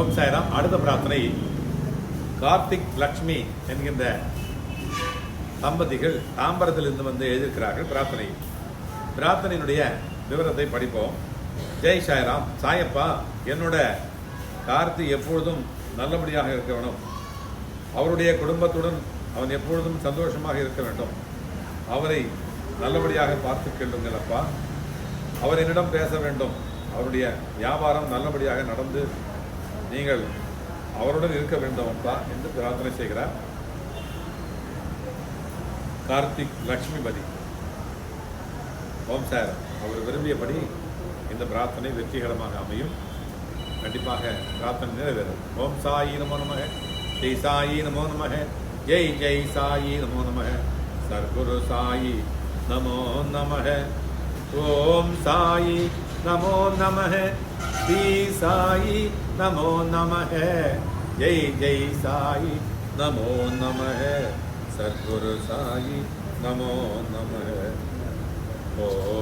ஓம் சாய்ராம் அடுத்த பிரார்த்தனை கார்த்திக் லக்ஷ்மி என்கின்ற தம்பதிகள் தாம்பரத்திலிருந்து வந்து எழுதியிருக்கிறார்கள் பிரார்த்தனை. பிரார்த்தனையினுடைய விவரத்தை படிப்போம். ஜெய் சாய்ராம் சாயப்பா என்னோட கார்த்தி எப்பொழுதும் நல்லபடியாக இருக்க வேணும். அவருடைய குடும்பத்துடன் அவன் எப்பொழுதும் சந்தோஷமாக இருக்க வேண்டும். அவரை நல்லபடியாக பார்த்து கொள்ளுங்கள் அப்பா. அவர் என்னிடம் பேச வேண்டும். அவருடைய வியாபாரம் நல்லபடியாக நடந்து நீங்கள் அவருடன் இருக்க வேண்டும் தான் என்று பிரார்த்தனை செய்கிறார். கார்த்திக் லக்ஷ்மிபதி ஓம் சார் அவர் விரும்பியபடி இந்த பிரார்த்தனை வெற்றிகரமாக அமையும். கண்டிப்பாக பிரார்த்தனை நிறைவேறும். ஓம் சாயி நமோ நமக. ஜெய் சாயி நமோ நமக. ஜெய் ஜெய் சாயி நமோ நமக. சர்க்குரு சாயி நமோ நமக. ஓம் சாயி நமோ நமக. ஸ்ரீ சாயி நமோ நமக ஜெய் ஜெய் சாயி நமோ நமக சர்க்குரு சாயி நமோ நமக ஓம்